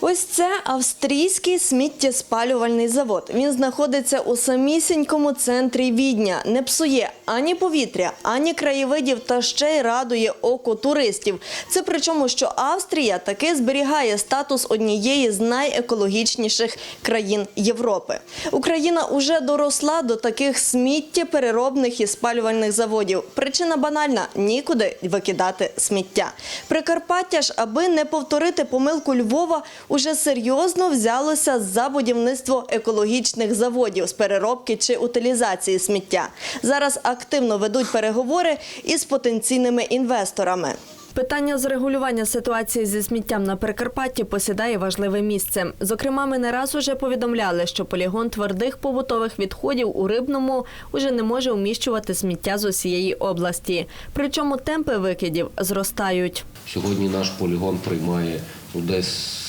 Ось це австрійський сміттєспалювальний завод. Він знаходиться у самісінькому центрі Відня. Не псує ані повітря, ані краєвидів та ще й радує око туристів. Це причому, що Австрія таки зберігає статус однієї з найекологічніших країн Європи. Україна уже доросла до таких сміттєпереробних і спалювальних заводів. Причина банальна нікуди викидати сміття. Прикарпаття ж, аби не повторити помилку Львова, уже серйозно взялося за будівництво екологічних заводів з переробки чи утилізації сміття. Зараз активно ведуть переговори із потенційними інвесторами. Питання з регулювання ситуації зі сміттям на Прикарпатті посідає важливе місце. Зокрема, ми не раз уже повідомляли, що полігон твердих побутових відходів у Рибному уже не може вміщувати сміття з усієї області. Причому темпи викидів зростають. Сьогодні наш полігон приймає ну, десь,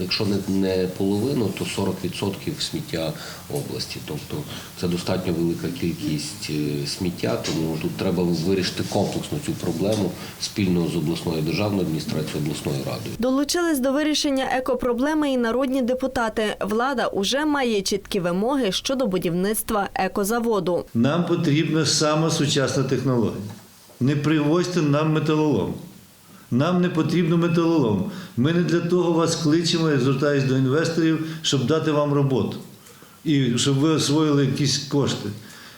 якщо не, не половину, то 40% сміття області. Тобто це достатньо велика кількість е, сміття, тому тут треба вирішити комплексно цю проблему спільно з обласною державною адміністрацією, обласною радою. Долучились до вирішення екопроблеми і народні депутати. Влада уже має чіткі вимоги щодо будівництва екозаводу. Нам потрібна саме сучасна технологія. Не привозьте нам металолом. Нам не потрібно металолом. Ми не для того вас кличемо, я звертаюся до інвесторів, щоб дати вам роботу і щоб ви освоїли якісь кошти.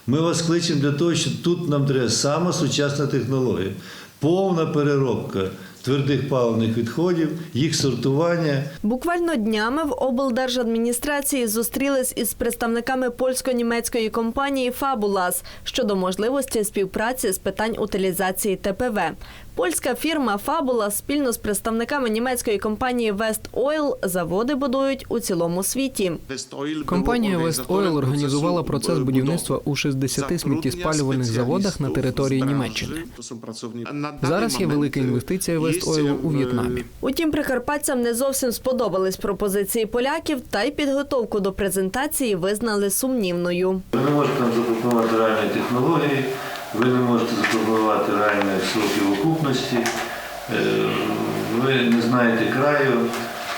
Ми вас кличемо для того, що тут нам треба саме сучасна технологія, повна переробка твердих паливних відходів, їх сортування, Буквально днями в облдержадміністрації зустрілись із представниками польсько-німецької компанії Фабулас щодо можливості співпраці з питань утилізації ТПВ. Польська фірма Фабула спільно з представниками німецької компанії West Oil заводи будують у цілому світі. Компанія West Oil організувала процес будівництва у 60 сміттєспалювальних заводах на території Німеччини. Зараз є велика інвестиція West Oil у В'єтнамі. Утім, прикарпатцям не зовсім сподобались пропозиції поляків, та й підготовку до презентації визнали сумнівною. Не можете нам запропонувати реальної технології, ви не можете запропонувати реальних сроків окупності, е, ви не знаєте краю.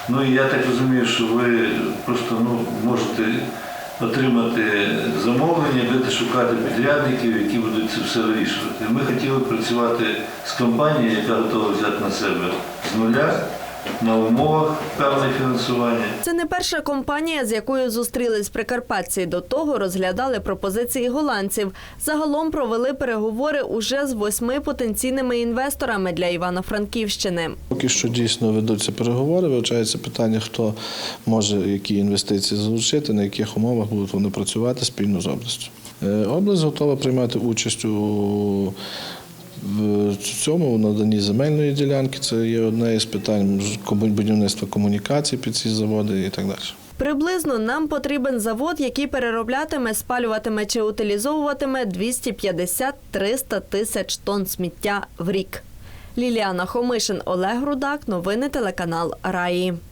Ну і я так розумію, що ви просто ну, можете отримати замовлення, будете шукати підрядників, які будуть це все вирішувати. Ми хотіли працювати з компанією, яка готова взяти на себе з нуля на умовах певне фінансування. Це не перша компанія, з якою зустрілись прикарпатці. До того розглядали пропозиції голландців. Загалом провели переговори уже з восьми потенційними інвесторами для Івано-Франківщини. Поки що дійсно ведуться переговори, вивчається питання, хто може які інвестиції залучити, на яких умовах будуть вони працювати спільно з областю. Е, Область готова приймати участь у в цьому наданні земельної ділянки. Це є одне із питань будівництва комунікацій під ці заводи і так далі. Приблизно нам потрібен завод, який перероблятиме, спалюватиме чи утилізовуватиме 250-300 тисяч тонн сміття в рік. Ліліана Хомишин, Олег Рудак. Новини телеканал Раї.